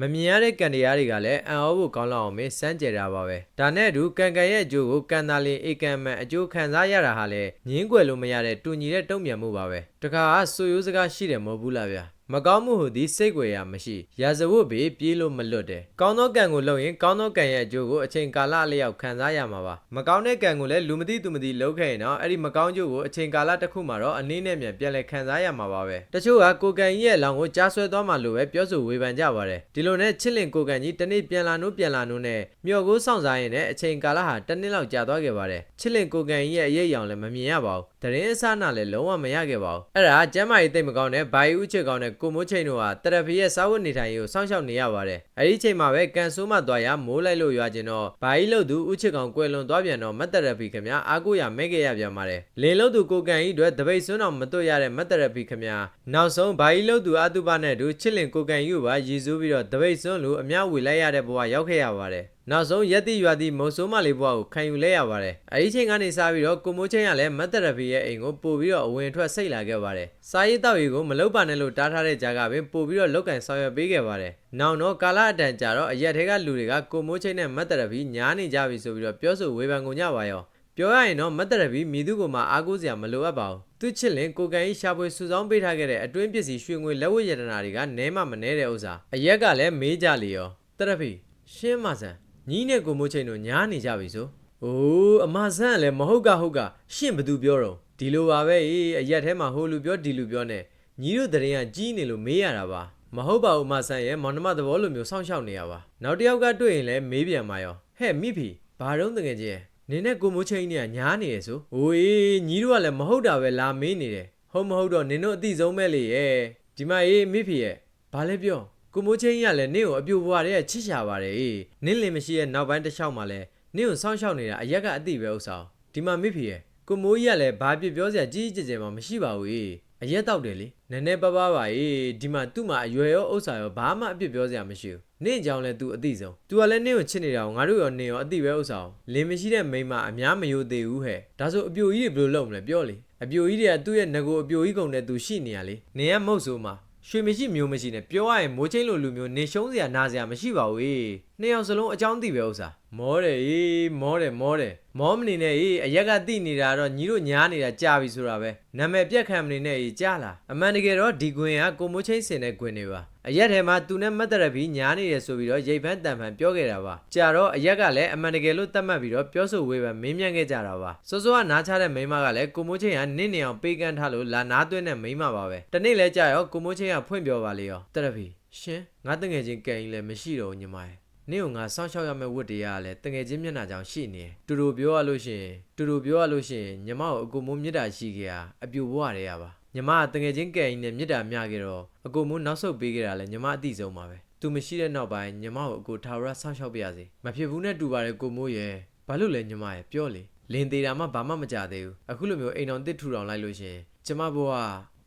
မမြင်ရတဲ့ကံတရားတွေကလည်းအံ့ဩဖို့ကောင်းလောက်အောင်ပဲစမ်းကြယ်တာပါပဲဒါနဲ့အတူကံကံရဲ့အကျိုးကိုကံသာလင်ဧကံမှန်အကျိုးခံစားရတာဟာလည်းငင်းကွယ်လို့မရတဲ့တူညီတဲ့တုံ့ပြန်မှုပါပဲတခါကဆိုရိုးစကားရှိတယ်မဟုတ်ဘူးလားဗျာ မကောင်းမှုဟူသည်စိတ်ွယ်ရာမရှိရာဇဝတ်ပေပြေးလို့မလွတ်တယ်ကောင်းသောကံကိုလုပ်ရင်ကောင်းသောကံရဲ့အကျိုးကိုအချိန်ကာလအလျောက်ခံစားရမှာပါမကောင်းတဲ့ကံကိုလည်းလူမသိသူမသိလုပ်ခဲ့ရင်တော့အဲ့ဒီမကောင်းကျိုးကိုအချိန်ကာလတစ်ခုမှာတော့အနည်းနဲ့မြန်ပြန်လည်ခံစားရမှာပါပဲတချို့ကကိုယ်ကံကြီးရဲ့အလောင်းကိုကြားဆွဲသွားမှလို့ပဲပြောဆိုဝေဖန်ကြပါတယ်ဒီလိုနဲ့ချစ်လင်ကိုယ်ကံကြီးတစ်နေ့ပြန်လာနိုးပြန်လာနိုးနဲ့မျော်ကိုစောင့်စားရင်လည်းအချိန်ကာလဟာတစ်နှစ်လောက်ကြာသွားခဲ့ပါတယ်ချစ်လင်ကိုယ်ကံကြီးရဲ့အရေးအယောင်လည်းမမြင်ရပါဘူး တရင်အစနာလည်းလုံးဝမရခဲ့ပါဘူးအဲ့ဒါကျမ်းမာရေးသိပ်မကောင်းတဲ့ဘာယီဥချစ်ကောင်းတဲ့ကိုမိုးချိန်တို့ဟာတရဖီရဲ့စာဝတ်နေထိုင်ရေးကိုစောင့်ရှောက်နေရပါတယ်အဲ့ဒီချိန်မှာပဲကန်ဆိုးမှသွားရမိုးလိုက်လို့ရွာကျင်တော့ဘာယီလို့သူဥချစ်ကောင်ကွယ်လွန်သွားပြန်တော့မတ်တရဖီခင်ဗျာအားကိုးရမဲခဲ့ရပြန်ပါတယ်လင်းလို့သူကိုကန်ကြီးအတွက်တပိတ်စွန်းအောင်မတွတ်ရတဲ့မတ်တရဖီခင်ဗျာနောက်ဆုံးဘာယီလို့သူအတုပနဲ့တူချစ်လင်ကိုကန်ကြီးကိုပါရည်စူးပြီးတော့တပိတ်စွန်းလူအများဝေလိုက်ရတဲ့ဘဝရောက်ခဲ့ရပါတယ် နောက်ဆုံးရက်တိရွာတိမုံဆိုးမလေးဘွားကိုခံယူလဲရပါတယ်။အဲဒီချိန်ကနေစပြီးတော့ကိုမိုးချင်းကလည်းမတ်တရဖီရဲ့အိမ်ကိုပို့ပြီးတော့အဝင်ထွက်စိတ်လာခဲ့ပါတယ်။စားရေးတောက်ရေးကိုမလုပ်ပါနဲ့လို့တားထားတဲ့ကြားကပင်ပို့ပြီးတော့လောက်ကင်ဆောင်ရွက်ပေးခဲ့ပါတယ်။နောက်တော့ကာလအတန်ကြာတော့အရက်ထဲကလူတွေကကိုမိုးချင်းနဲ့မတ်တရဖီညားနေကြပြီဆိုပြီးတော့ပြောဆိုဝေဖန်ကုန်ကြပါရော။ပြောရရင်တော့မတ်တရဖီမိသူကိုမှအားကိုးစရာမလိုအပ်ပါဘူး။သူချစ်လင်ကိုကန်ကြီးရှာဖွေစုဆောင်းပေးထားခဲ့တဲ့အတွင်းပစ္စည်းရွှေငွေလက်ဝတ်ရတနာတွေကနဲမှမနဲတဲ့ဥစ္စာ။အရက်ကလည်းမေးကြလေရော။တရဖီရှင်းမဆန် ညီးနဲ့ကိုမိုးချိန်တို့ညားနေကြပြီဆို။အိုးအမဆန်းကလည်းမဟုတ်ကဟုတ်ကရှင့်ဘသူပြောတော့ဒီလိုပါပဲအေးအရက်ထဲမှာဟိုလူပြောဒီလူပြောနဲ့ညီးတို့တရင်ကကြီးနေလို့မေးရတာပါမဟုတ်ပါဘူးမဆန်းရဲ့မောင်နှမသဘောလိုမျိုးစောင့်ရှောက်နေရပါနောက်တစ်ယောက်ကတွေ့ရင်လည်းမေးပြန်ပါရောဟဲ့မိဖီဘာတော့တကယ်ကြီးနင်းနဲ့ကိုမိုးချိန်เนี่ยညားနေရဆို။အိုးအေးညီတို့ကလည်းမဟုတ်တာပဲလာမေးနေတယ်။ဟုတ်မဟုတ်တော့နင်တို့အတိဆုံးပဲလေရဲ့။ဒီမအေးမိဖီရဲ့ဘာလဲပြော။ ကိုမိုးချင်းကြီးကလည်းနင့်ကိုအပြိုဘွားတဲ့ချစ်ရှာပါတယ်အေး။နင့်လင်မရှိရဲ့နောက်ပိုင်းတစ်လျှောက်မှာလည်းနင့်ကိုစောင့်ရှောက်နေတာအရက်ကအတိပဲဥစ္စာ။ဒီမှာမိဖီရဲ့ကိုမိုးကြီးကလည်းဘာပြပြောစရာကြီးကြီးကျယ်ကျယ်မှမရှိပါဘူးအေး။အရက်တောက်တယ်လေနည်းနည်းပါးပါးပါအေးဒီမှာသူ့မှာအရွယ်ရောဥစ္စာရောဘာမှအပြစ်ပြောစရာမရှိဘူးနင့်ကြောင့်လဲ तू အသိဆုံး तू ကလည်းနင့်ကိုချစ်နေတာကိုငါတို့ရောနင့်ရောအသိပဲဥစ္စာလင်းမရှိတဲ့မိန်းမအများမယိုသေးဘူးဟဲ့ဒါဆိုအပြိုကြီးတွေဘယ်လိုလုပ်မလဲပြောလေအပြိုကြီးတွေကသူ့ရဲ့ငကိုအပြိုကြီးကုံနဲ့ तू ရှိနေရလေနင်ကမဟုတ်ဆိုမှာ ရွှေမရှိမျိုးမရှိနဲ့ပြောရရင်မိုးချင်းလိုလူမျိုးနေရှုံးစရာနာစရာမရှိပါဘူးအေးနှစ်ယောက်စလုံးအကြောင်းသိပဲဥစ္စာမောတယ်အေးမောတယ်မောတယ် မောမနေနဲ့အေးအရက်ကတိနေတာတော့ညီတို့ညားနေတာကြာပြီဆိုတာပဲနာမည်ပြက်ခံမနေနဲ့အေးကြာလားအမှန်တကယ်တော့ဒီကွင်ကကိုမိုးချင်းစင်တဲ့ကွင်တွေပါအရက်ထဲမှာသူနဲ့မတ်တရပြီးညားနေတယ်ဆိုပြီးတော့ရိတ်ဖန်းတန်ဖန်ပြောခဲ့တာပါကြာတော့အရက်ကလည်းအမှန်တကယ်လို့သတ်မှတ်ပြီးတော့ပြောဆိုဝေဖန်မင်းမြန်းခဲ့ကြတာပါစောစောကနားချတဲ့မိန်းမကလည်းကိုမိုးချင်းကနင့်နေအောင်ပေးကမ်းထားလို့လာနားသွင်းတဲ့မိန်းမပါပဲတနေ့လဲကြာရောကိုမိုးချင်းကဖွင့်ပြောပါလေရောတရပြီးရှင်ငါတငယ်ချင်းကံကြီးလည်းမရှိတော့ဘူးညီမရဲ့ နင့်ကိုငါစောင့်ရှောက်ရမယ့်ဝတ်တရားကလည်းတငယ်ချင်းမျက်နှာကြောင်ရှိနေတယ်တူတူပြောရလို့ရှိရင်တူတူပြောရလို့ရှိရင်ညီမကိုအကူမိုးမြတ်တာရှိခဲ့တာအပြူဘဝတည်းရပါညီမကတငယ်ချင်းကံကြီးနဲ့မြတ်တာမျှခဲ့တော့အကူမိုးနောက်ဆုတ်ပေးခဲ့တာလည်းညီမအတိဆုံးပါပဲသူမရှိတဲ့နောက်ပိုင်းညီမကိုအကူထာဝရစောင့်ရှောက်ပြရစီမဖြစ်ဘူးနဲ့တူပါတယ်ကိုမိုးရဲ့ဘာလို့လဲညီမရဲ့ပြောလေလင်သေးတာမှဘာမှမကြသေးဘူးအခုလိုမျိုးအိမ်တော်တစ်ထူထောင်လိုက်လို့ရှရင်ကျမဘဝ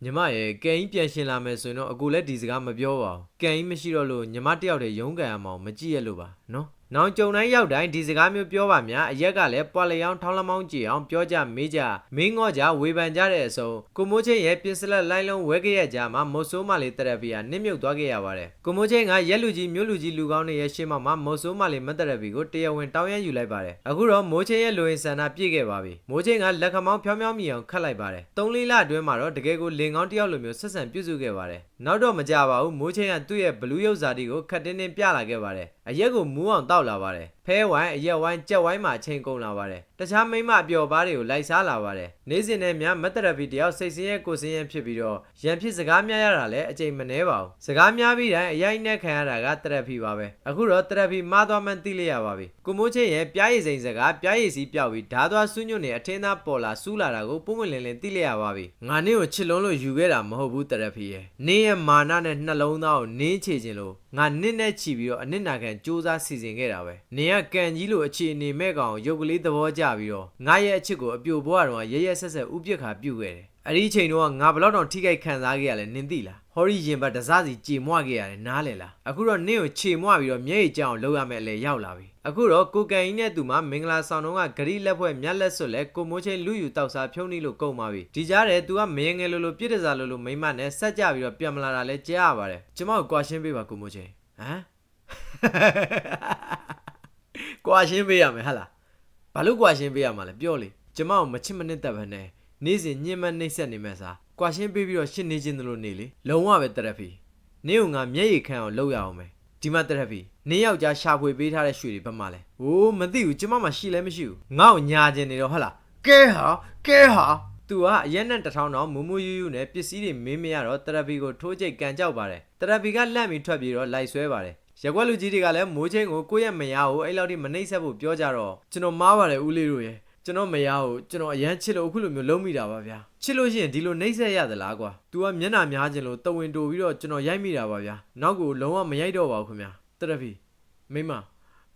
ညီမရဲ့ကံကြီးပြန်ရှင်လာမယ်ဆိုရင်တော့အကူလည်းဒီစကားမပြောပါဘူးကံကြီးမရှိတော့လို့ညီမတယောက်တည်းရုန်းကန်ရမှာမကြည့်ရလို့ပါနော် နောင်ကြုံတိုင်းရောက်တိုင်းဒီစကားမျိုးပြောပါများအရက်ကလည်းပွာလျောင်းထောင်းလမောင်းကြည့်အောင်ပြောကြမေးကြမင်းငေါ့ကြဝေဖန်ကြတဲ့အစုံကိုမိုးချင်းရဲ့ပြစ်စလက်လိုင်းလုံးဝဲခဲ့ရကြမှာမော်ဆိုးမလေးတရက်ပီယာနစ်မြုပ်သွားခဲ့ရပါတယ်ကိုမိုးချင်းကရက်လူကြီးမြို့လူကြီးလူကောင်းတွေရဲ့ရှေ့မှမှာမော်ဆိုးမလေးမတ်တရက်ပီကိုတရားဝင်တောင်းရယူလိုက်ပါတယ်အခုတော့မိုးချင်းရဲ့လူရင်ဆန္ဒပြည့်ခဲ့ပါပြီမိုးချင်းကလက်ခမောင်းဖြောင်းဖြောင်းမြည်အောင်ခတ်လိုက်ပါတယ်သုံးလေးလအတွင်းမှာတော့တကယ်ကိုလင်ကောင်းတယောက်လိုမျိုးဆက်ဆံပြုစုခဲ့ပါတယ်နောက်တော့မကြပါဘူးမိုးချင်းကသူ့ရဲ့ဘလူးရုပ်စာတီကိုခတ်တင်းတင်းပြလာခဲ့ပါတယ် အရက်ကိုမူးအောင်တောက်လာပါတယ် ဖဲဝိုင်းအရက်ဝိုင်းကြက်ဝိုင်းမှာအချိန်ကုန်လာပါတယ်တခြားမိမအပျော်ပါးတွေကိုလိုက်စားလာပါတယ်နေ့စဉ်နဲ့များမတ်တရပီတယောက်စိတ်ဆင်းရဲကိုယ်ဆင်းရဲဖြစ်ပြီးတော့ရန်ဖြစ်စကားများရတာလည်းအချိန်မနှဲပါဘူးစကားများပြီးတိုင်းအရိုက်နဲ့ခံရတာကတရပီပါပဲအခုတော့တရပီမှားသွားမှန်းသိလိုက်ရပါပြီကိုမိုးချင်းရဲ့ပြားရည်စိန်စကားပြားရည်စီးပြောက်ပြီးဓာသွားဆူးညွန့်နေအထင်းသားပေါ်လာစူးလာတာကိုပုံမလင်းလင်းသိလိုက်ရပါပြီငါနင့်ကိုချစ်လုံးလို့ယူခဲ့တာမဟုတ်ဘူးတရပီရဲ့နင်းရဲ့မာနနဲ့နှလုံးသားကိုနင်းချေခြင်းလို့ငါနင့်နဲ့ချီပြီးတော့အနစ်နာခံစူးစမ်းစီစဉ်ခဲ့တာပဲနင်ကကံကြီးလို့အခြေအနေမဲ့ကောင်ရုပ်ကလေးသဘောကျပြီးတော့ငါရဲ့အချစ်ကိုအပြိုဘွားတော်ကရရဆက်ဆက်ဥပြစ်ခါပြုတ်ခဲ့တယ်အဲ့ဒီအချိန်တော့ငါဘလောက်တောင်ထိခိုက်ခံစားခဲ့ရလဲနင်သိလားဟော်ရီရင်ဘတ်တစားစီကြေမွခဲ့ရတယ်နားလေလားအခုတော့နင့်ကိုခြေမွပြီးတော့မျက်ရည်ကြောင်လောက်ရမယ်အလေရောက်လာပြီအခုတော့ကိုကန်ကြီးနဲ့သူမမင်္ဂလာဆောင်တော့ကဂရီလက်ဖွဲ့မြက်လက်စွပ်လဲကိုမိုးချင်းလူယူတောက်စားဖြုံးနေလို့ကုန်ပါပြီဒီကြားထဲ तू ကမင်းငယ်လိုလိုပြစ်တစားလိုလိုမိမနဲ့ဆက်ကြပြီးတော့ပြန်မလာတာလဲကြားရပါတယ်ကျမကိုကွာရှင်းပေးပါကိုမိုးချင်းဟမ် ကွာရှင်းပေးရမယ်ဟာလားဘာလို့ကွာရှင်းပေးရမှာလဲပြောလေကျမကိုမချစ်မနစ်သက်ပဲနဲ့နေ့စဉ်ညှဉ်းမနှိပ်စက်နေမဲ့စားကွာရှင်းပေးပြီးတော့ရှင်းနေခြင်းသလိုနေလေလုံးဝပဲတရက်ဖီနင်းကငါမျက်ရည်ခံအောင်လုပ်ရအောင်မယ်ဒီမှာတရက်ဖီနင်းယောက်ျားရှာဖွေပေးထားတဲ့ရွှေတွေဘက်မှာလဲဟိုးမသိဘူးကျမမှရှိလဲမရှိဘူးငါ့ကိုညာကျင်နေတော့ဟာလားကဲဟာကဲဟာသူကအရက်နဲ့တထောင်တော့မူမူယူယူနဲ့ပစ္စည်းတွေမင်းမရတော့တရက်ဖီကိုထိုးချိတ်ကန်ကြောက်ပါတယ်တရက်ဖီကလန့်ပြီးထွက်ပြီးတော့လိုက်ဆွဲပါတယ် ရက်ွက်လူကြီးတွေကလည်းမိုးချင်းကိုကိုယ့်ရဲ့မယားကိုအဲ့လောက်ထိမနှိမ့်ဆက်ဖို့ပြောကြတော့ကျွန်တော်မားပါတယ်ဦးလေးတို့ရဲ့ကျွန်တော်မယားကိုကျွန်တော်အရန်ချစ်လို့အခုလိုမျိုးလုံးမိတာပါဗျာချစ်လို့ရှိရင်ဒီလိုနှိမ့်ဆက်ရသလားကွာ तू ကမျက်နှာများခြင်းလို့တဝင်းတိုပြီးတော့ကျွန်တော်ရိုက်မိတာပါဗျာနောက်ကိုလုံးဝမရိုက်တော့ပါဘူးခင်ဗျာတရဖီမိမ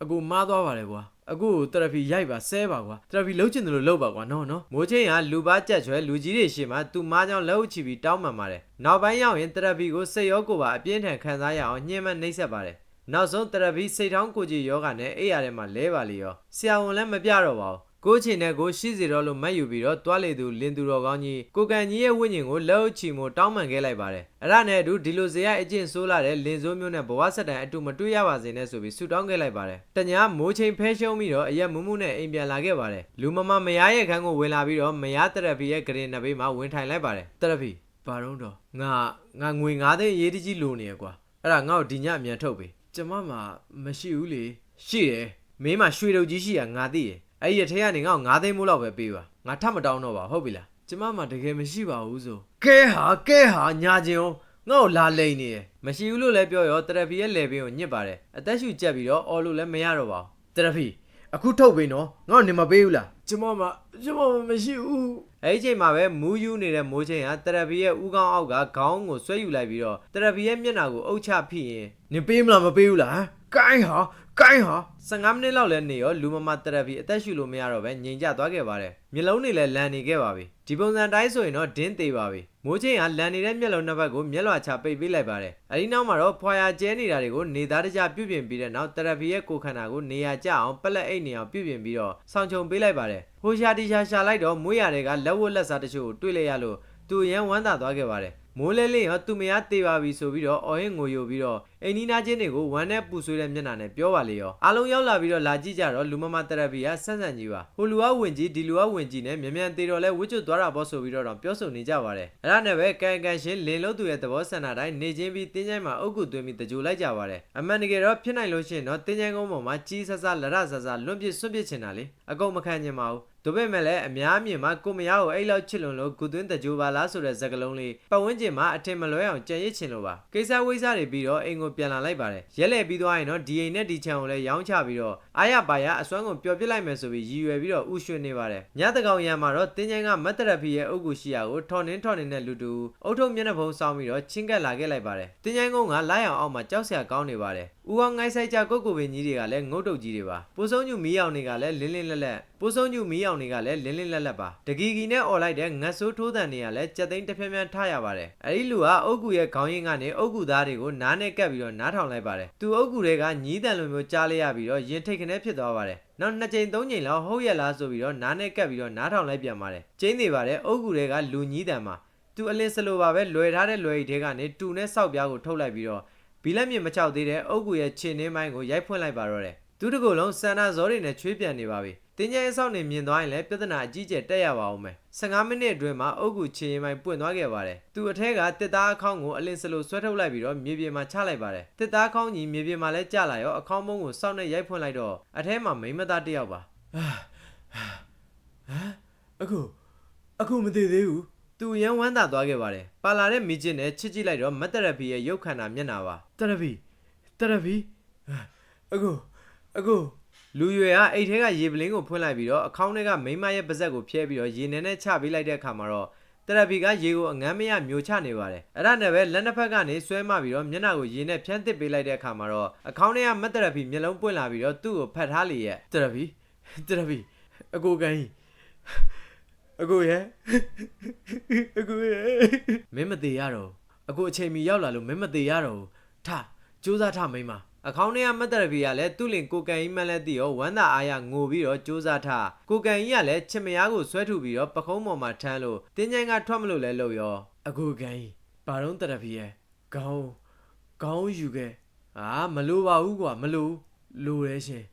အကူမားသွားပါတယ်ကွာအကူကိုတရဖီရိုက်ပါဆဲပါကွာတရဖီလှုပ်ချင်တယ်လို့လှုပ်ပါကွာနော်နော်မိုးချင်းကလူပါကြက်ချွဲလူကြီးတွေရှေ့မှာသူမားကြောင်လှုပ်ချပြီးတောင်းပန်ပါတယ်နောက်ပိုင်းရောက်ရင်တရဖီကိုစိတ်ရောကိုယ်ပါအပြင်းထန်ခံစားရအောင်ညှင်းမနှိမ့်ဆက်ပါတယ် နောက်ဆုံးတရပီစိတ်ထောင်းကိုကြီးယောဂနဲ့အိပ်ရထဲမှာလဲပါလေရောဆရာဝန်လည်းမပြတော့ပါဘူးကိုချင်တဲ့ကိုရှိစီတော့လို့မတ်ယူပြီးတော့တွားလေသူလင်သူတော်ကောင်းကြီးကိုကန်ကြီးရဲ့ဝိညာဉ်ကိုလက်အုပ်ချီမို့တောင်းပန်ခဲ့လိုက်ပါတယ်အဲ့ဒါနဲ့အတူဒီလိုဇေယျအကျင့်ဆိုးလာတဲ့လင်စိုးမျိုးနဲ့ဘဝဆက်တိုင်အတူမတွေ့ရပါစေနဲ့ဆိုပြီးဆုတောင်းခဲ့လိုက်ပါတယ်တညာမိုးချိန်ဖဲရှုံးပြီးတော့အရက်မမှုနဲ့အိမ်ပြန်လာခဲ့ပါတယ်လူမမမယားရဲ့ခန်းကိုဝင်လာပြီးတော့မယားတရပီရဲ့ဂရင်နဘေးမှာဝင်ထိုင်လိုက်ပါတယ်တရပီဘာတော့တော့ငါငါငွေ9သိန်းရေးတကြီးလိုနေရကွာအဲ့ဒါငါ့ကိုဒီညအမြန်ထုတ်ပေး ကျမမှာမရှိဘူးလေရှိတယ်မင်းမရွှေတုပ်ကြီးရှိရငါသိရအဲ့ဒီရထဲကနေငါ့ကို9သိန်းမိုးလောက်ပဲပေးပါငါထပ်မတောင်းတော့ပါဟုတ်ပြီလားကျမမှာတကယ်မရှိပါဘူးဆိုကဲဟာကဲဟာညာကျင်အောင်ငါ့ကိုလာလိန်နေရမရှိဘူးလို့လည်းပြောရောတရဖီရဲ့လေပင်ကိုညစ်ပါတယ်အသက်ရှူကြက်ပြီးတော့အော်လို့လည်းမရတော့ပါဘူးတရဖီ အခုထုတ်ပေးနော်ငါ့ကိုနေမပေးဘူးလားကျမမှာကျမမှာမရှိဘူးအဲ့ဒီချိန်မှာပဲမူးယူနေတဲ့မိုးချင်းဟာတရဖီရဲ့ဥကောင်းအောက်ကခေါင်းကိုဆွဲယူလိုက်ပြီးတော့တရဖီရဲ့မျက်နှာကိုအုပ်ချဖိရင်နေပေးမလားမပေးဘူးလားကိုင်းဟာ ကိုင်းဟာ15မိနစ်လောက်လဲနေရောလူမမတရဖီအသက်ရှူလို့မရတော့ပဲငြိမ်ကျသွားခဲ့ပါတယ်မျက်လုံးတွေလည်းလန်နေခဲ့ပါပြီဒီပုံစံတိုင်းဆိုရင်တော့ဒင်းသေးပါပြီမိုးချင်းကလန်နေတဲ့မျက်လုံးနှစ်ဘက်ကိုမျက်လွှာချပိတ်ပေးလိုက်ပါတယ်အဲဒီနောက်မှာတော့ဖွာရကျဲနေတာတွေကိုနေသားတကြပြုပြင်ပြီးတဲ့နောက်တရဖီရဲ့ကိုယ်ခန္ဓာကိုနေရာကျအောင်ပက်လက်အိတ်နေအောင်ပြုပြင်ပြီးတော့ဆောင်းချုံပေးလိုက်ပါတယ်ဟိုရှာတီရှာရှာလိုက်တော့မွေးရတွေကလက်ဝတ်လက်စားတချို့ကိုတွေ့လိုက်ရလို့သူရန်ဝမ်းသာသွားခဲ့ပါတယ် မိုးလဲလေးရောသူမယားတေးပါပြီဆိုပြီးတော့အော်ဟင်းငိုယိုပြီးတော့အိမ်နီးနားချင်းတွေကိုဝမ်းနဲ့ပူဆွေးတဲ့မျက်နှာနဲ့ပြောပါလေရောအားလုံးရောက်လာပြီးတော့လာကြည့်ကြတော့လူမမတရပီကဆက်ဆန်ကြီးပါဟိုလူကဝင်ကြီးဒီလူကဝင်ကြီးနဲ့မြန်မြန်တေးတော့လဲဝစ်ကျွတ်သွားတာပေါ့ဆိုပြီးတော့ပြောဆိုနေကြပါတယ်အဲ့ဒါနဲ့ပဲကန်ကန်ရှင်းလင်းလို့သူရဲ့သဘောဆန္ဒတိုင်းနေချင်းပြီးတင်းချိုင်းမှာအုတ်ကူသွင်းပြီးတကြိုလိုက်ကြပါတယ်အမှန်တကယ်တော့ဖြစ်နိုင်လို့ရှိရင်တော့တင်းချိုင်းကုန်းပေါ်မှာကြီးဆဆလရဆဆလွန့်ပစ်ဆွန့်ပစ်ချင်တာလေအကုန်မခံချင်ပါဘူး ဒါပေမဲ့လည်းအများအမြင်မှာကိုမယားကိုအဲ့လောက်ချစ်လွန်လို့ဂူသွင်းတကြိုပါလားဆိုတဲ့စကားလုံးလေးပတ်ဝန်းကျင်မှာအထင်မလွဲအောင်ကြံ့ရစ်ချင်လို့ပါကိစ္စဝိစ္စတွေပြီးတော့အိမ်ကိုပြန်လာလိုက်ပါတယ်ရက်လက်ပြီးသွားရင်တော့ဒီအိမ်နဲ့ဒီချံကိုလည်းရောင်းချပြီးတော့ အားရပါရအစွမ်းကုန်ပျော်ပြစ်လိုက်မယ်ဆိုပြီးရည်ရွယ်ပြီးတော့ဥရွှေနေပါတယ်ညတကောင်ရံမှာတော့တင်းကျန်းကမတ်တရဖီရဲ့အုပ်ကူရှိရာကိုထော်နှင်းထော်နှင်းနဲ့လူတူအုတ်ထုပ်မျက်နှာဖုံးဆောင်းပြီးတော့ချင်းကပ်လာခဲ့လိုက်ပါတယ်တင်းကျန်းကုန်းကလိုက်အောင်အောက်မှာကြောက်စရာကောင်းနေပါတယ်ဦးအောင်ငိုင်းဆိုင်ကြကုတ်ကိုပင်ကြီးတွေကလည်းငုတ်တုတ်ကြီးတွေပါပိုးစုံညူမီးအောင်တွေကလည်းလင်းလင်းလက်လက်ပိုးစုံညူမီးအောင်တွေကလည်းလင်းလင်းလက်လက်ပါတကီကီနဲ့អော်လိုက်တဲ့ငတ်ဆိုးထိုးတန်တွေကလည်းကြက်သိန်းတစ်ဖြန်းဖြန်းထားရပါတယ်အဲ့ဒီလူကအုတ်ကူရဲ့ခေါင်းရင်းကနေအုတ်ကူသားတွေကိုနားနဲ့ကပ်ပြီးတော့နားထောင်လိုက်ပါတယ်သူအုတ်ကူတွေကညီးတန်လိုမျိုးကြားလိုက်ရပြီးတော့ရင်ထိတ်ခနဲဖြစ်သွားပါတယ်နောက်နှစ်ကြိမ်သုံးကြိမ်လောက်ဟုတ်ရလားဆိုပြီးတော့နားနဲ့ကပ်ပြီးတော့နားထောင်လိုက်ပြန်ပါတယ်ကျင်းနေပါတယ်အုတ်ကူတွေကလူညီးတန်မှာသူအလင်းစလိုပါပဲလွယ်ထားတဲ့လွယ်ရီထဲကနေတူနဲ့စောက်ပြားကိုထုတ်လိုက်ပြီးတော့ဘီလက်မြင့်မချောက်သေးတဲ့အုတ်ကူရဲ့ခြေနှင်းပိုင်းကိုရိုက်ဖွင့်လိုက်ပါတော့တယ်သူတကူလုံးစန္ဒဇောတွေနဲ့ချွေးပြန်နေပါပြီ တင်းကျဲဆောက်နေမြင်သွားရင်လည်းပြဿနာအကြီးကျယ်တက်ရပါအောင်မယ်15မိနစ်အတွင်းမှာအုတ်ကူခြေရင်ပိုင်းပွင့်သွားခဲ့ပါတယ်သူအထက်ကတစ်သားအခေါင်းကိုအလင်းစလိုဆွဲထုတ်လိုက်ပြီးတော့မြေပြင်မှာချလိုက်ပါတယ်တစ်သားအခေါင်းကြီးမြေပြင်မှာလည်းကျလာရောအခေါင်းမုံကိုစောက်နဲ့ရိုက်ဖွင့်လိုက်တော့အထဲမှာမိန်းမသားတစ်ယောက်ပါအခုအခုမသေးသေးဘူးသူရန်ဝမ်းသာသွားခဲ့ပါတယ်ပါလာတဲ့မိချစ်နဲ့ချစ်ကြည့်လိုက်တော့မတ်တရဖီရဲ့ရုပ်ခန္ဓာမျက်နှာပါတရဖီတရဖီအခုအခု လူရွယ်ကအိတ်ထဲကရေပလင်းကိုဖွင့်လိုက်ပြီးတော့အခေါင်းထဲကမိန်းမရဲ့ပါဇက်ကိုဖျဲပြီးတော့ရေနည်းနဲ့ချပေးလိုက်တဲ့အခါမှာတော့တရဖီကရေကိုအငမ်းမရမျိုးချနေပါတယ်အဲ့ဒါနဲ့ပဲလက်နှစ်ဖက်ကနေဆွဲမပြီးတော့မျက်နှာကိုရေနဲ့ဖြန်းတစ်ပေးလိုက်တဲ့အခါမှာတော့အခေါင်းထဲကမတ်တရဖီမျက်လုံးပွင့်လာပြီးတော့သူ့ကိုဖတ်ထားလေရဲ့တရဖီတရဖီအကိုကန်ကြီးအကိုရဲ့အကိုရဲ့မင်းမသေးရတော့အကိုအချိန်မီရောက်လာလို့မင်းမသေးရတော့ထစူးစမ်းထမိန်းမ အခေါင်းထဲကမတ်တရဖီကလည်းသူ့လင်ကိုကန်ကြီးမှန်းလဲသိရောဝမ်းသာအားရငိုပြီးတော့စူးစမ်းထကိုကန်ကြီးကလည်းချစ်မယားကိုဆွဲထုတ်ပြီးတော့ပခုံးပေါ်မှာထမ်းလို့တင်းချိုင်းကထွက်မလို့လဲလို့ရောအကိုကန်ကြီးဘာတော့တရဖီရဲ့ခေါင်းခေါင်းယူခဲ့အာမလိုပါဘူးကွာမလိုလိုရဲရှင်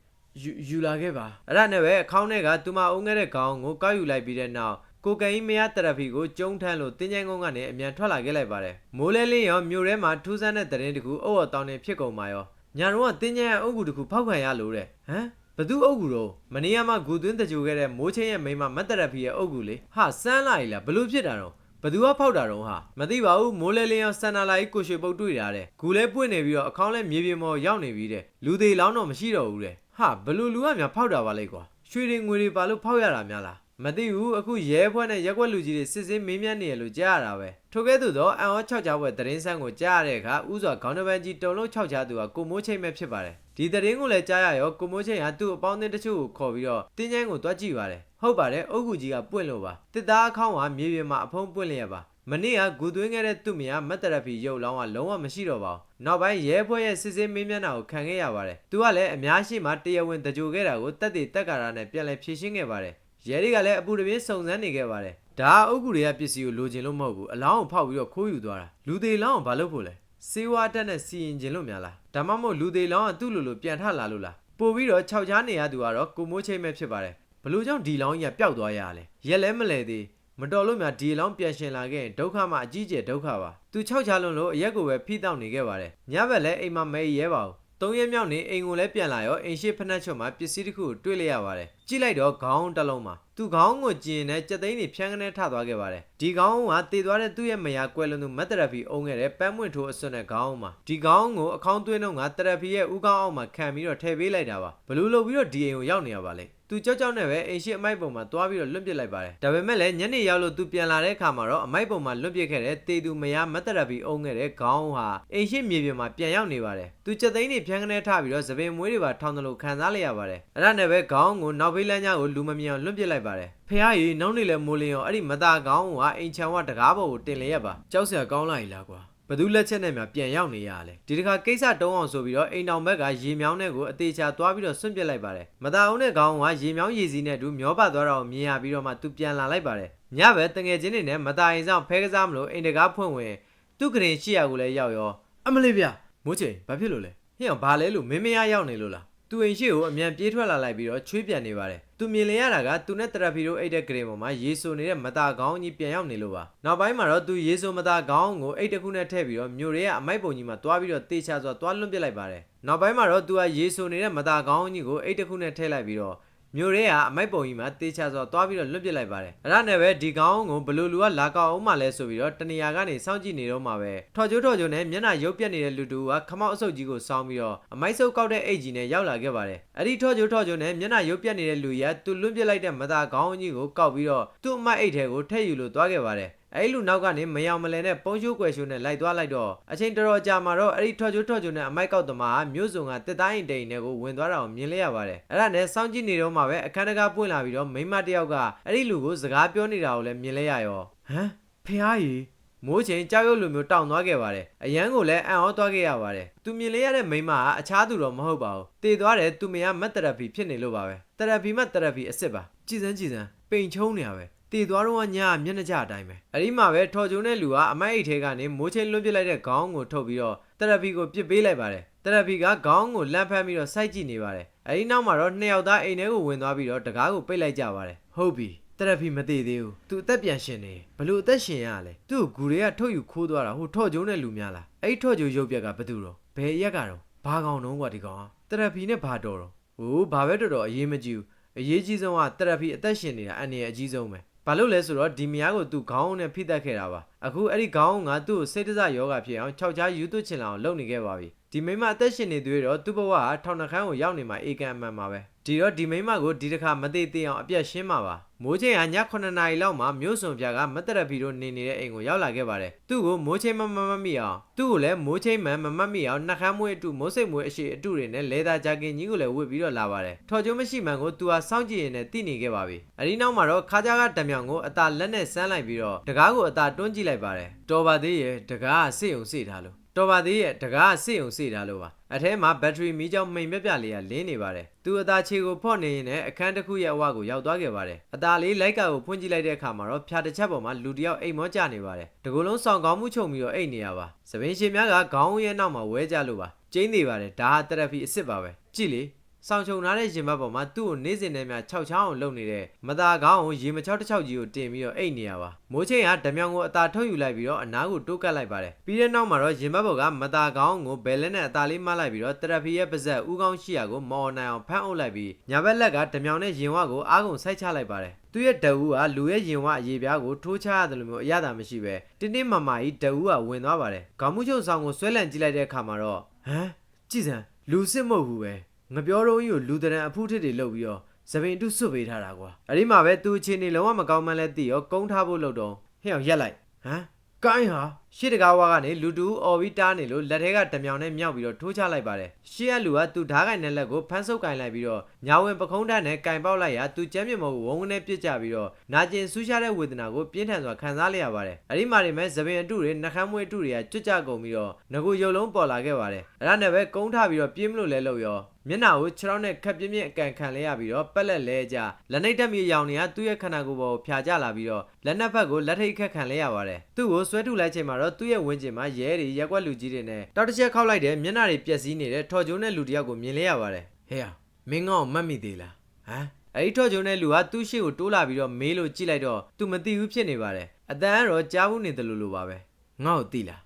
ယူယူလာခဲ့ပါအဲ့ဒါနဲ့ပဲအခေါင်းထဲကသူမအုံးခဲ့တဲ့ခေါင်းကိုကောက်ယူလိုက်ပြီးတဲ့နောက်ကိုကင်မယားတရဖီကိုကျုံထမ်းလို့တင်းကျိုင်းကုန်းကနေအမြန်ထွက်လာခဲ့လိုက်ပါတယ်မိုးလဲလင်းရောမြို့ထဲမှာထူးဆန်းတဲ့သတင်းတစ်ခုအုပ်အတောင်းနေဖြစ်ကုန်ပါရော ညာတော့ကတင်းကျိုင်းအုပ်ကူတစ်ခုဖောက်ခံရလို့တဲ့ဟမ်ဘသူအုပ်ကူတော့မနေ့ကမှဂူသွင်းတကြိုခဲ့တဲ့မိုးချင်းရဲ့မိန်းမမတ်တရဖီရဲ့အုပ်ကူလေဟာစမ်းလာ ਈ လားဘလို့ဖြစ်တာတော့ဘသူကဖောက်တာတော့ဟာမသိပါဘူးမိုးလဲလင်းအောင်စန္ဒလာကြီးကိုရွှေပုတ်တွေ့တာတဲ့ဂူလဲပွင့်နေပြီးတော့အခေါင်းလဲမြေပြင်ပေါ်ရောက်နေပြီတဲ့လူသေးလောင်းတော့မရှိတော့ဘူးတဲ့ဟာဘလူလူကများဖောက်တာပါလေကွာရွှေတွေငွေတွေပါလို့ဖောက်ရတာများလား မသိဘူးအခုရဲဘွဲနဲ့ရက်ွက်လူကြီးတွေစစ်စစ်မေးမြန်းနေရလို့ကြားရတာပဲထိုကဲ့သို့သောအန်အော6ချားဘွဲသတင်းဆန်းကိုကြားရတဲ့အခါဥစွာခေါင်းတစ်ပန်းကြီးတုံလုံး6ချားသူကကိုမိုးချိတ်မဲ့ဖြစ်ပါတယ်ဒီသတင်းကိုလည်းကြားရရောကိုမိုးချိတ်ဟာသူ့အပေါင်းအသင်းတချို့ကိုခေါ်ပြီးတော့တင်းကျန်းကိုတွားကြည့်ပါတယ်ဟုတ်ပါတယ်အုတ်ကူကြီးကပွင့်လို့ပါတစ်သားအခေါင်းကမြေပြင်မှာအဖုံးပွင့်လျက်ပါမနေ့ကဂူသွင်းခဲ့တဲ့သူ့မယားမတ်တရဖီရုပ်လောင်းကလုံးဝမရှိတော့ပါဘူး။နောက်ပိုင်းရဲဘွဲရဲ့စစ်စစ်မင်းမျက်နှာကိုခံခဲ့ရပါတယ်။သူကလည်းအများရှိမှတရားဝင်တကြိုခဲ့တာကိုတက်တည်တက်ကာရာနဲ့ပြန်လည်ဖြေရှင်းခဲ့ပါတယ်။ ရဲတွေကလည်းအပူတပြင်းစုံစမ်းနေခဲ့ပါတယ်။ဒါအုပ်ကူတွေကပစ္စည်းကိုလိုချင်လို့မဟုတ်ဘူး။အလောင်းကိုဖောက်ပြီးတော့ခိုးယူသွားတာ။လူသေးလောင်းကိုဘာလုပ်ဖို့လဲ။စေဝါတက်နဲ့စီရင်ခြင်းလို့များလား။ဒါမှမဟုတ်လူသေးလောင်းကသူ့လိုလိုပြန်ထလာလို့လား။ပို့ပြီးတော့ခြောက်ချားနေရသူကတော့ကိုမိုးချိတ်မဲ့ဖြစ်ပါတယ်။ဘလို့ကြောင့်ဒီလောင်းကြီးကပျောက်သွားရရလဲ။ရက်လဲမလဲသေး။မတော်လို့များဒီအလောင်းပြန်ရှင်လာခဲ့ရင်ဒုက္ခမှအကြီးကျယ်ဒုက္ခပါသူ၆ချလွန်းလို့အရက်ကိုပဲဖိတောက်နေခဲ့ပါတယ်ညဘက်လည်းအိမ်မှာမဲရဲပါဘူး သုံးရက်မြောက်နေအိမ်ကိုလည်းပြန်လာရောအိမ်ရှိဖက်နှက်ချွတ်မှာပစ္စည်းတစ်ခုကိုတွေ့လိုက်ရပါတယ်ကြည့်လိုက်တော့ခေါင်းတစ်လုံးမှာသူခေါင်းကိုကျင်နဲ့ကြက်သိန်းတွေဖြန်းကနေထသွားခဲ့ပါတယ်ဒီခေါင်းကတည်သွားတဲ့သူ့ရဲ့မယားကွယ်လွန်သူမတ်တရဖီအုံးခဲ့တဲ့ပန်းမွင့်ထိုးအစွန်းနဲ့ခေါင်းမှာဒီခေါင်းကိုအခေါင်းသွင်းတော့ကတရဖီရဲ့ဥကောင်းအောင်မှာခံပြီးတော့ထည့်ပေးလိုက်တာပါဘလို့လို့ပြီးတော့ဒီအိမ်ကိုရောက်နေရပါလေ သူကြောက်ကြောက်နဲ့ပဲအိမ်ရှိအမိုက်ပုံမှာသွားပြီးတော့လွတ်ပစ်လိုက်ပါတယ်ဒါပေမဲ့လည်းညနေရောက်လို့သူပြန်လာတဲ့အခါမှာတော့အမိုက်ပုံမှာလွတ်ပစ်ခဲ့တဲ့တေသူမယားမတ်တရဖီအုံးခဲ့တဲ့ခေါင်းဟာအိမ်ရှိမြေပြင်မှာပြန်ရောက်နေပါတယ်သူကြက်သိန်းတွေဖြန်းကနေထပြီးတော့သပင်မွေးတွေပါထောင်းတယ်လို့ခံစားလိုက်ရပါတယ်အဲ့ဒါနဲ့ပဲခေါင်းကိုနောက်ဖေးလမ်းကြားကိုလူမမြင်အောင်လွတ်ပစ်လိုက်ပါတယ်ဖះကြီးနောက်နေလဲမိုးလင်းရောအဲ့ဒီမသားခေါင်းကအိမ်ချံဝတကားပေါ်ကိုတင်လျက်ပါကြောက်စရာကောင်းလိုက်လားကွာ ဘသူလက်ချက်နဲ့များပြန်ရောက်နေရလဲဒီတခါကိစ္စတုံးအောင်ဆိုပြီးတော့အိမ်တောင်ဘက်ကရေမြောင်းတဲ့ကိုအသေးချာသွားပြီးတော့ဆွန့်ပစ်လိုက်ပါတယ်မသားအောင်တဲ့ခေါင်းကရေမြောင်းရေစီးနဲ့အတူမျောပါသွားတာကိုမြင်ရပြီးတော့မှသူပြန်လာလိုက်ပါတယ်ညပဲတငယ်ချင်းတွေနဲ့မသားရင်ဆောင်ဖဲကစားမလို့အိမ်တကားဖွင့်ဝင်သူ့ကရင်ရှိရကိုလည်းရောက်ရောအမလေးဗျမိုးချိန်ဘာဖြစ်လို့လဲဟင်းအောင်ဘာလဲလို့မင်းမရရောက်နေလို့လား သူအိမ်ရှိကိုအမြန်ပြေးထွက်လာလိုက်ပြီးတော့ချွေးပြန်နေပါတယ်သူမြင်လင်ရတာကသူနဲ့တရဖီတို့အိတ်တဲ့ဂရင်ပေါ်မှာရေဆိုနေတဲ့မသားခေါင်းကြီးပြန်ရောက်နေလို့ပါနောက်ပိုင်းမှာတော့သူရေဆိုမသားခေါင်းကိုအိတ်တစ်ခုနဲ့ထည့်ပြီးတော့မြို့ရဲကအမိုက်ပုံကြီးမှာတွားပြီးတော့တေချာစွာတွားလွန့်ပစ်လိုက်ပါတယ်နောက်ပိုင်းမှာတော့သူကရေဆိုနေတဲ့မသားခေါင်းကြီးကိုအိတ်တစ်ခုနဲ့ထည့်လိုက်ပြီးတော့ မြို့ရဲကအမိုက်ပုံကြီးမှာတေချာစွာသွားပြီးတော့လွတ်ပစ်လိုက်ပါတယ်အဲ့ဒါနဲ့ပဲဒီကောင်းကိုဘလူလူကလာကောက်အောင်မှလဲဆိုပြီးတော့တနေရာကနေစောင့်ကြည့်နေတော့မှပဲထော်ကျိုးထော်ကျိုးနဲ့မျက်နှာရုပ်ပြက်နေတဲ့လူတူကခမောက်အဆုပ်ကြီးကိုစောင်းပြီးတော့အမိုက်ဆုပ်ကောက်တဲ့အိတ်ကြီးနဲ့ရောက်လာခဲ့ပါတယ်အဲ့ဒီထော်ကျိုးထော်ကျိုးနဲ့မျက်နှာရုပ်ပြက်နေတဲ့လူကြီးကသူလွတ်ပစ်လိုက်တဲ့မသားကောင်းကြီးကိုကောက်ပြီးတော့သူ့အမိုက်အိတ်ထဲကိုထည့်ယူလို့သွားခဲ့ပါတယ် အဲ့လူနောက်ကနေမယောင်မလဲနဲ့ပုံရှိုးကွယ်ရှိုးနဲ့လိုက်သွားလိုက်တော့အချိန်တော်တော်ကြာမှာတော့အဲ့ဒီထော်ချိုးထော်ချိုးနဲ့အမိုက်ကောက်သမားကမြို့စုံကတစ်တိုင်းတိန်နဲ့ကိုဝင်သွားတာကိုမြင်လိုက်ရပါတယ်အဲ့ဒါနဲ့စောင့်ကြည့်နေတော့မှပဲအခန်းတကားပွင့်လာပြီးတော့မိန်းမတစ်ယောက်ကအဲ့ဒီလူကိုစကားပြောနေတာကိုလည်းမြင်လိုက်ရရောဟမ်ဖះကြီးမိုးချိန်ကြောက်ရွံ့လိုမျိုးတောင်သွားခဲ့ပါတယ်အရန်ကိုလည်းအံ့ဩသွားခဲ့ရပါတယ်သူမြင်လိုက်ရတဲ့မိန်းမကအခြားသူတော့မဟုတ်ပါဘူးတည်သွားတယ်သူမယားမတ်တရဖီဖြစ်နေလို့ပါပဲတရဖီမတ်တရဖီအစ်စ်ပါကြည်စမ်းကြည်စမ်းပိန်ချုံးနေရပဲ တည်သွားတော့ညမျက်နှာကြအတိုင်းပဲအဲ့ဒီမှာပဲထော်ကျုံတဲ့လူကအမိုက်အိတ်ထဲကနေမိုးချင်းလွတ်ပစ်လိုက်တဲ့ခေါင်းကိုထုတ်ပြီးတော့တရဖီကိုပစ်ပေးလိုက်ပါတယ်တရဖီကခေါင်းကိုလန့်ဖမ်းပြီးတော့စိုက်ကြည့်နေပါတယ်အဲ့ဒီနောက်မှာတော့နှစ်ယောက်သားအိမ်ထဲကိုဝင်သွားပြီးတော့တကားကိုပိတ်လိုက်ကြပါတယ်ဟုတ်ပြီတရဖီမသေးသေးဘူးသူအသက်ပြန်ရှင်နေဘလို့အသက်ရှင်ရလဲသူ့ကိုဂူတွေကထုတ်ယူခိုးသွားတာဟိုထော်ကျုံတဲ့လူများလားအဲ့ဒီထော်ကျုံရုပ်ပြက်ကဘယ်သူတော့ဘယ်ရက်ကတော့ဘာကောင်တော့ကွာဒီကောင်ကတရဖီနဲ့ဘာတော်တော့ဟိုဘာပဲတော်တော်အရေးမကြီးဘူးအရေးကြီးဆုံးကတရဖီအသက်ရှင်နေတာအန်နေအကြီးဆုံးပဲ ဘာလို့လဲဆိုတော့ဒီမယားကိုသူခေါင်းနဲ့ဖိတက်ခဲ့တာပါအခုအဲ့ဒီခေါင်းကသူ့ကိုစိတ်တစယောဂဖြစ်အောင်ခြောက်ချားယူသွချင်လာအောင်လုပ်နေခဲ့ပါပြီ ဒီမိမအသက်ရှင်နေသေးတော့သူ့ဘဝကထောင်နှခမ်းကိုရောက်နေမှာအေကန်အမှန်ပါပဲဒီတော့ဒီမိမကိုဒီတစ်ခါမသေးသေးအောင်အပြတ်ရှင်းမှာပါမိုးချိန်ကည9နာရီလောက်မှာမြို့စုံပြကမတ်တရဖီတို့နေနေတဲ့အိမ်ကိုရောက်လာခဲ့ပါတယ်သူ့ကိုမိုးချိန်မမမမိအောင်သူ့ကိုလည်းမိုးချိန်မှန်မမတ်မိအောင်နှခမ်းမွေးအတူမိုးစိတ်မွေးအရှိအတူတွေနဲ့လဲသားဂျာကင်ကြီးကိုလည်းဝတ်ပြီးတော့လာပါတယ်ထော်ကျိုးမရှိမှန်ကိုသူဟာစောင့်ကြည့်ရင်လည်းသိနေခဲ့ပါပြီအဒီနောက်မှာတော့ခါကြကတံမြောင်ကိုအသာလက်နဲ့ဆန်းလိုက်ပြီးတော့တကားကိုအသာတွန်းကြည့်လိုက်ပါတယ်တော်ပါသေးရဲ့တကားကစေ့ုံစေ့ထားလို့ တော်ပါသေးရဲ့တကားစေ့ုံစေ့ထားလို့ပါအထဲမှာဘက်ထရီမီးကြောင်းမိန်ပြပြလေးကလင်းနေပါတယ်သူအသားခြေကိုဖော့နေရင်လည်းအခန်းတစ်ခုရဲ့အဝကိုရောက်သွားခဲ့ပါတယ်အသားလေးလိုက်ကာကိုဖွင့်ကြည့်လိုက်တဲ့အခါမှာတော့ဖြာတစ်ချက်ပေါ်မှာလူတစ်ယောက်အိမ်မောကျနေပါတယ်တကူလုံးဆောင်ကောင်းမှုချုပ်ပြီးတော့အိတ်နေရပါသပင်းရှင်များကခေါင်းရဲ့နောက်မှာဝဲကြလို့ပါကျင်းနေပါတယ်ဒါဟာတရဖီအစ်စ်ပါပဲကြည့်လေ ဆောင်ချုံထားတဲ့ရင်ဘတ်ပေါ်မှာသူ့ကိုနေစဉ်နဲ့များ6ချောင်းအောင်လုပ်နေတဲ့မသားကောင်းကိုရေမချောက်တစ်ချောက်ကြီးကိုတင်ပြီးတော့အိတ်နေရပါမိုးချင်းကဓမြောင်ကိုအသာထုတ်ယူလိုက်ပြီးတော့အနားကိုတိုးကပ်လိုက်ပါတယ်ပြီးတဲ့နောက်မှာတော့ရင်ဘတ်ပေါ်ကမသားကောင်းကိုဘယ်လက်နဲ့အသာလေးမလိုက်ပြီးတော့တရဖီရဲ့ပါဇက်ဥကောင်းရှိရာကိုမော်နိုင်အောင်ဖမ်းအုပ်လိုက်ပြီးညာဘက်လက်ကဓမြောင်နဲ့ရင်ဝကိုအားကုန်စိုက်ချလိုက်ပါတယ်သူ့ရဲ့တအူးကလူရဲ့ရင်ဝအရေးပြားကိုထိုးချရတယ်လို့မျိုးအရသာမရှိပဲတင်းတင်းမာမာကြီးတအူးကဝင်သွားပါတယ်ခေါင်းမှုချုပ်ဆောင်ကိုဆွဲလန့်ကြည့်လိုက်တဲ့အခါမှာတော့ဟမ်ကြည်စံလူစစ်မဟုတ်ဘူးပဲ ငပြောတော့ကြီးကိုလူတရံအဖူးထစ်တွေလုပ်ပြီးတော့သပင်တုစွတ်ပေးထားတာကွာအဲ့ဒီမှာပဲသူအခြေအနေလုံးဝမကောင်းမှန်းလဲသိရောကုန်းထားဖို့လုပ်တော့ဟဲ့အောင်ရက်လိုက်ဟမ်ကိုင်းဟာ ရှေ့တကားဝါကနေလူတူအော်ပြီးတားနေလို့လက်ထဲကဓမြောင်နဲ့မြောက်ပြီးတော့ထိုးချလိုက်ပါတယ်ရှေ့ကလူကသူဓားကင်တဲ့လက်ကိုဖမ်းဆုပ်ကင်လိုက်ပြီးတော့ညာဝင်ပခုံးတန်းနဲ့ကင်ပေါက်လိုက်ရာသူကျမ်းမြေမဟုတ်ဝုန်းဝန်းနဲ့ပြစ်ကြပြီးတော့နာကျင်ဆူးရှားတဲ့ဝေဒနာကိုပြင်းထန်စွာခံစားလိုက်ရပါတယ်အဲ့ဒီမှာနေမဲ့သပင်အတုတွေနှခမ်းမွေးအတုတွေကကြွကြကုန်ပြီးတော့ငကိုရုပ်လုံးပေါ်လာခဲ့ပါတယ်အဲ့ဒါနဲ့ပဲကုန်းထပြီးတော့ပြေးမလို့လဲလို့ရောမျက်နှာကိုခြေထောက်နဲ့ခက်ပြင်းပြင်းအကန်ခံလဲရပြီးတော့ပက်လက်လဲကြလက်နှိပ်တက်မြေရောင်တွေကသူ့ရဲ့ခန္ဓာကိုယ်ပေါ်ကိုဖြာကျလာပြီးတော့လက်နှစ်ဖက်ကိုလက်ထိတ်ခက်ခံလဲရပါတယ်သူ့ကိုဆွဲထုတ်လိုက်ချိန်မှာတော့သူ့ရဲ့ဝင်းကျင်မှာရဲတွေရက်ွက်လူကြီးတွေနဲ့တောက်တစ်ချက်ခောက်လိုက်တဲ့မျက်နှာတွေပျက်စီးနေတဲ့ထော်ကျိုးနဲ့လူတစ်ယောက်ကိုမြင်လဲရပါတယ်ဟဲ့မင်းကောင်မှတ်မိသေးလားဟမ်အဲ့ဒီထော်ကျိုးနဲ့လူကသူ့ရှေ့ကိုတိုးလာပြီးတော့မေးလို့ကြည့်လိုက်တော့သူမသိဘူးဖြစ်နေပါတယ်အတန်ကတော့ကြားဘူးနေတယ်လို့လိုပါပဲငါ့ကိုသိလား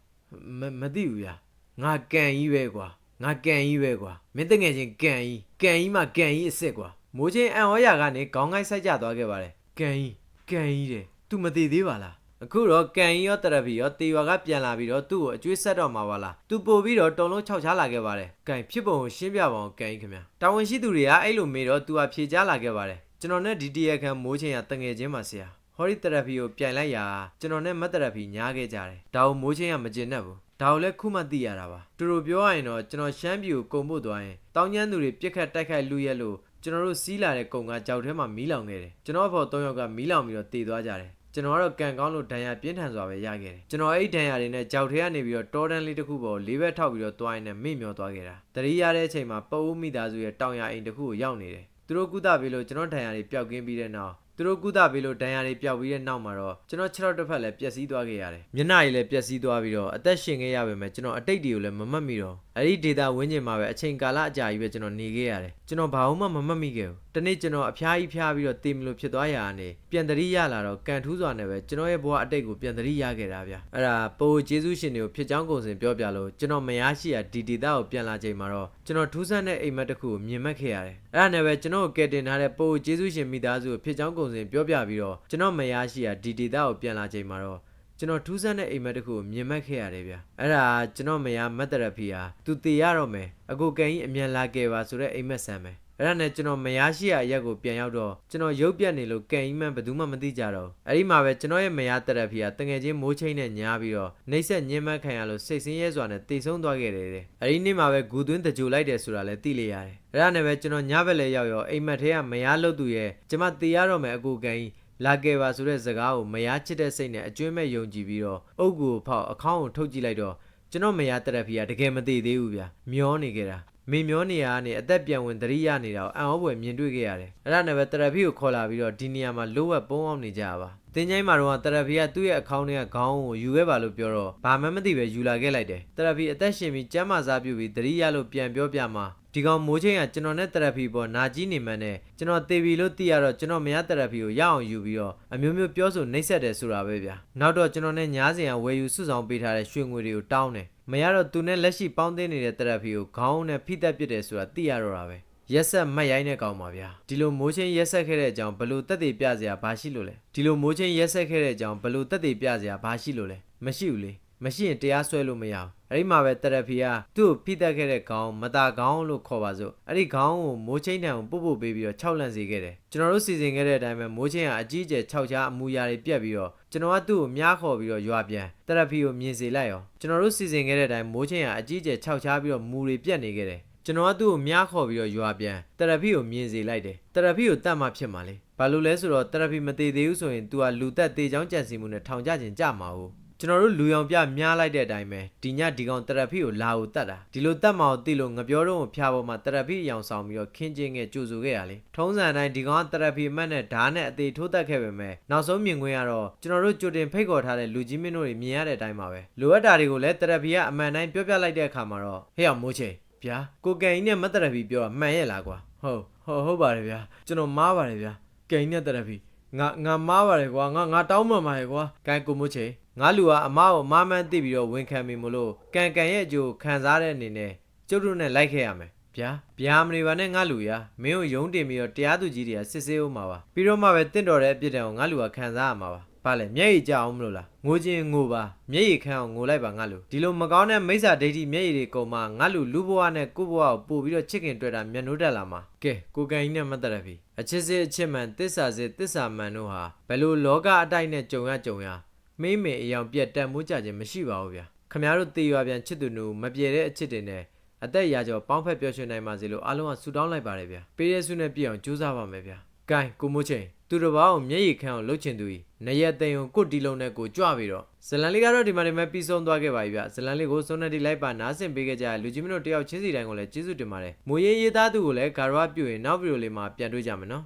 မမသိဘူးဗျာငါကန်ကြီးပဲကွာငါကန်ကြီးပဲကွာမင်းတငယ်ချင်းကန်ကြီးကန်ကြီးမှကန်ကြီးအစ်စ်ကွာမိုးချင်းအံဩရာကနေခေါင်းကိုက်ဆိုင်ကျသွားခဲ့ပါတယ်ကန်ကြီးကန်ကြီးတဲ့ तू မသိသေးပါလား အခုတော့ကန်ကြီးရောတရပီရောတေရွာကပြန်လာပြီးတော့သူ့ကိုအကျွေးဆက်တော့မှာပါလားသူပို့ပြီးတော့တုံလုံးခြောက်ချလာခဲ့ပါတယ်ကန်ဖြစ်ပုံကိုရှင်းပြပါအောင်ကန်ကြီးခင်ဗျာတာဝန်ရှိသူတွေကအဲ့လိုမေးတော့ तू ကဖြေချလာခဲ့ပါတယ်ကျွန်တော်နဲ့ဒီတရခံမိုးချင်းရတငယ်ချင်းပါဆရာဟော်ရီတရပီကိုပြန်လိုက်ရာကျွန်တော်နဲ့မတ်တရပီညားခဲ့ကြတယ်ဒါကိုမိုးချင်းရမကျင်တတ်ဘူးဒါကိုလည်းခုမှသိရတာပါတူတူပြောရရင်တော့ကျွန်တော်ရှမ်းပြည်ကိုကုံပို့သွားရင်တောင်းကျမ်းသူတွေပြစ်ခတ်တိုက်ခိုက်လူရဲလို့ကျွန်တော်တို့စီးလာတဲ့ကုံကကြောက်ထဲမှာမီးလောင်ခဲ့တယ်ကျွန်တော်အဖေါ်၃ယောက်ကမီးလောင်ပြီးတော့တည်သွားကြတယ် ကျွန်တော်ကတော့ကန်ကောင်းလို့ဒဏ်ရာပြင်းထန်စွာပဲရခဲ့တယ်ကျွန်တော်အဲ့ဒီဒဏ်ရာတွေနဲ့ကြောက်ထဲကနေပြီးတော့တောတန်းလေးတစ်ခုပေါ်လေးဘက်ထောက်ပြီးတော့တွိုင်းနဲ့မိမျောသွားခဲ့တာတတိရတဲ့အချိန်မှာပအုပ်မိသားစုရဲ့တောင်ရအိမ်တစ်ခုကိုရောက်နေတယ်သူတို့ကုသပေးလို့ကျွန်တော်ဒဏ်ရာတွေပျောက်ကင်းပြီးတဲ့နောက်သူတို့ကုသပေးလို့ဒဏ်ရာတွေပျောက်ပြီးတဲ့နောက်မှာတော့ကျွန်တော်ခြေထောက်တစ်ဖက်လည်းပျက်စီးသွားခဲ့ရတယ်မျက်နှာကြီးလည်းပျက်စီးသွားပြီးတော့အသက်ရှင်ခဲ့ရပါမယ်ကျွန်တော်အတိတ်တွေကိုလည်းမမှတ်မိတော့အဲ့ဒီဒေတာဝင်းကျင်မှာပဲအချိန်ကာလအကြာကြီးပဲကျွန်တော်နေခဲ့ရတယ်ကျွန်တော်ဘာမှမမှတ်မိခဲ့ဘူးတနေ့ကျွန်တော်အဖျားကြီးဖျားပြီးတော့တေမလို့ဖြစ်သွားရာကနေပြန်တတိရလာတော့ကန်ထူးစွာနဲ့ပဲကျွန်တော်ရဲ့ဘဝအတိတ်ကိုပြန်တတိရခဲ့တာဗျအဲ့ဒါပိုဂျေဇုရှင်တွေကိုဖြစ်ချောင်းကုန်စင်ပြောပြလို့ကျွန်တော်မရရှိရဒီဒေတာကိုပြန်လာချိန်မှာတော့ကျွန်တော်ထူးဆန်းတဲ့အိမ်မက်တစ်ခုကိုမြင်မှတ်ခဲ့ရတယ်အဲ့ဒါနဲ့ပဲကျွန်တော်ကိုကယ်တင်ထားတဲ့ပိုဂျေဇုရှင်မိသားစုကိုဖြစ်ချောင်းကုန်စင်ပြောပြပြီးတော့ကျွန်တော်မရရှိရဒီဒေတာကိုပြန်လာချိန်မှာတော့ကျွန်တော်ထူးဆန်းတဲ့အိမ်မက်တစ်ခုကိုမြင်မှတ်ခဲ့ရတယ်ဗျအဲ့ဒါကျွန်တော်မယားမတ်တရဖီဟာသူတည်ရတော့မယ်အကိုကန်ကြီးအမြန်လာခဲ့ပါဆိုတဲ့အိမ်မက်ဆန်ပဲ အဲ့ဒါနဲ့ကျွန်တော်မယားရှိရအရက်ကိုပြန်ရောက်တော့ကျွန်တော်ရုပ်ပြတ်နေလို့ကန်ကြီးမှန်ဘယ်သူမှမသိကြတော့ဘူးအဲ့ဒီမှာပဲကျွန်တော်ရဲ့မယားတရဖီဟာတငယ်ချင်းမိုးချင်းနဲ့ညားပြီးတော့နှိမ့်ဆက်ညှင်းမခံရလို့စိတ်ဆင်းရဲစွာနဲ့တိတ်ဆုံးသွားခဲ့တယ်တဲ့အဲ့ဒီနေ့မှာပဲဂူသွင်းတကြိုလိုက်တယ်ဆိုတာလည်းသိလိုက်ရတယ်အဲ့ဒါနဲ့ပဲကျွန်တော်ညဘက်လည်းရောက်ရောအိမ်မက်ထဲကမယားလို့သူရဲ့ကျွန်မတည်ရတော့မယ်အကိုကန်ကြီးလာခဲ့ပါဆိုတဲ့စကားကိုမယားချစ်တဲ့စိတ်နဲ့အကျွမ်းမဲ့ယုံကြည်ပြီးတော့အုတ်ကူကိုဖောက်အခေါင်းကိုထုတ်ကြည့်လိုက်တော့ကျွန်တော်မယားတရက်ဖီကတကယ်မသေးသေးဘူးဗျာမျောနေကြတာ မေမျောနေရကနေအသက်ပြန်ဝင်သတိရနေတာကိုအံ့ဩဖွယ်မြင်တွေ့ခဲ့ရတယ်အဲ့ဒါနဲ့ပဲတရက်ဖီကိုခေါ်လာပြီးတော့ဒီနေရာမှာလိုဝက်ပုံအောင်နေကြပါတင်းချိုင်းမှာတော့တရက်ဖီကသူ့ရဲ့အကောင့်ထဲကခေါင်းကိုယူခဲ့ပါလို့ပြောတော့ဘာမှမသိပဲယူလာခဲ့လိုက်တယ်တရက်ဖီအသက်ရှင်ပြီးကျမ်းမာစားပြုပြီးသတိရလို့ပြန်ပြောပြမှာ ဒီကောင်မိုးချင်းကကျွန်တော်နဲ့တရက်ဖီပေါ်နာကြီးနေမှန်းနဲ့ကျွန်တော်တေပြီလို့သိရတော့ကျွန်တော်မရတရက်ဖီကိုရအောင်ယူပြီးတော့အမျိုးမျိုးပြောဆိုနှိပ်စက်တယ်ဆိုတာပဲဗျာနောက်တော့ကျွန်တော်နဲ့ညားစင်ကဝယ်ယူစုဆောင်ပေးထားတဲ့ရွှေငွေတွေကိုတောင်းတယ်မရတော့သူနဲ့လက်ရှိပေါင်းသိနေတဲ့တရက်ဖီကိုခေါင်းနဲ့ဖိတက်ပစ်တယ်ဆိုတာသိရတော့တာပဲရက်ဆက်မတ်ရိုင်းတဲ့ကောင်ပါဗျာဒီလိုမိုးချင်းရက်ဆက်ခဲ့တဲ့အကြောင်းဘလို့တက်တည်ပြစရာဘာရှိလို့လဲဒီလိုမိုးချင်းရက်ဆက်ခဲ့တဲ့အကြောင်းဘလို့တက်တည်ပြစရာဘာရှိလို့လဲမရှိဘူးလေ မရှိရင်တရားစွဲလို့မရအောင်အဲ့ဒီမှာပဲတရဖီကသူ့ကိုဖိတက်ခဲ့တဲ့ခေါင်းမတာခေါင်းလို့ခေါ်ပါစို့အဲ့ဒီခေါင်းကိုမိုးချင်းတံကိုပုတ်ပုတ်ပေးပြီးတော့ခြောက်လန့်စေခဲ့တယ်ကျွန်တော်တို့စီစဉ်ခဲ့တဲ့အတိုင်းပဲမိုးချင်းကအကြီးကျယ်ခြောက်ချားအမူအရာတွေပြက်ပြီးတော့ကျွန်တော်ကသူ့ကိုမြားခေါ်ပြီးတော့ရွာပြန်တရဖီကိုမြင်စေလိုက်ရောကျွန်တော်တို့စီစဉ်ခဲ့တဲ့အတိုင်းမိုးချင်းကအကြီးကျယ်ခြောက်ချားပြီးတော့မူတွေပြက်နေခဲ့တယ်ကျွန်တော်ကသူ့ကိုမြားခေါ်ပြီးတော့ရွာပြန်တရဖီကိုမြင်စေလိုက်တယ်တရဖီကိုတတ်မှဖြစ်မှာလေဘာလို့လဲဆိုတော့တရဖီမသေးသေးဘူးဆိုရင် तू ကလူသက်သေးချောင်းကြံစီမှုနဲ့ထောင်ကြခြင်းကြမှာ ਹੁ ကျွန်တော်တို့လူရောင်ပြမြားလိုက်တဲ့အတိုင်းပဲဒီညဒီကောင်တရဖီကိုလာကိုတတ်တာဒီလိုတတ်မအောင်သိလို့ငပြောတော့ဖျားပေါ်မှာတရဖီအယောင်ဆောင်ပြီးတော့ခင်းချင်းငယ်ကြိုဆိုခဲ့ရလေထုံးစံအတိုင်းဒီကောင်ကတရဖီအမတ်နဲ့ဓာတ်နဲ့အသေးထိုးတက်ခဲ့ပေမဲ့နောက်ဆုံးမြင်ခွင့်ကတော့ကျွန်တော်တို့ကြိုတင်ဖိတ်ခေါ်ထားတဲ့လူကြီးမင်းတို့တွေမြင်ရတဲ့အတိုင်းပါပဲလိုအပ်တာတွေကိုလည်းတရဖီကအမှန်တိုင်းပြောပြလိုက်တဲ့အခါမှာတော့ဟဲ့အောင်မိုးချေဗျာကိုကန်ကြီးနဲ့မတ်တရဖီပြောတာမှန်ရဲ့လားကွာဟုတ်ဟုတ်ဟုတ်ပါတယ်ဗျာကျွန်တော်မားပါတယ်ဗျာကန်ကြီးနဲ့တရဖီငါငါမားပါတယ်ကွာငါငါတောင်းပန်ပါတယ်ကွာကန်ကိုမို့ချေငါ လူကအမားကိုမားမှန်းသိပြီးတော့ဝန်ခံမိမလို့ကန်ကန်ရဲ့အကျိုးခံစားတဲ့အနေနဲ့ကျုပ်တို့နဲ့လိုက်ခဲ့ရမယ်ဗျာဗျာမနေပါနဲ့ငါလူရမင်းကိုယုံတင်ပြီးတော့တရားသူကြီးတွေကစစ်ဆေးဦးမှာပါပြီးတော့မှပဲတင့်တော်တဲ့အပြစ်ဒဏ်ကိုငါလူကခံစားရမှာပါဘာလဲမျက်ရည်ကြအောင်မလို့လားငိုချင်းငိုပါမျက်ရည်ခံအောင်ငိုလိုက်ပါငါလူဒီလိုမကောင်းတဲ့မိစ္ဆာဒိဋ္ဌိမျက်ရည်တွေကုန်မှငါလူလူဘဝနဲ့ကိုယ့်ဘဝကိုပို့ပြီးတော့ချစ်ခင်တွေ့တာမျက်နှိုးတက်လာမှာကဲကိုကန်ကြီးနဲ့မတ်တက်ရပြီအချစ်စစ်အချစ်မှန်တစ္ဆာစစ်တစ္ဆာမှန်တို့ဟာဘယ်လိုလောကအတိုက်နဲ့ကြုံရကြုံရ မိမ့်မေအယောင်ပြက်တန်မိုးကြခြင်းမရှိပါဘူးဗျာခမရတို့တေရွာပြန်ချစ်သူတို့မပြေတဲ့အချစ်တွေနဲ့အသက်ရာကျော်ပေါင်းဖက်ပျော်ရွှင်နိုင်ပါစေလို့အားလုံးကဆုတောင်းလိုက်ပါတယ်ဗျာပေးရဆုနဲ့ပြည့်အောင်ကြိုးစားပါမယ်ဗျာဂိုင်းကိုမိုးချင်းသူတစ်ပါးကိုမျက်ရည်ခမ်းအောင်လှုပ်ချင်သူကြီးနရက်သိမ်ကိုကုတ်တီလုံးနဲ့ကိုကြွပြီးတော့ဇလန်လေးကတော့ဒီမှာဒီမှာပြီးဆုံးသွားခဲ့ပါပြီဗျဇလန်လေးကိုစုံနေတီလိုက်ပါနားဆင်ပေးခဲ့ကြတဲ့လူကြီးမင်းတို့တယောက်ချင်းစီတိုင်းကိုလည်းကျေးဇူးတင်ပါတယ်မွေရေးရေးသားသူကိုလည်းဂါရဝပြုရင်နောက်ဗီဒီယိုလေးမှာပြန်တွေ့ကြမယ်နော်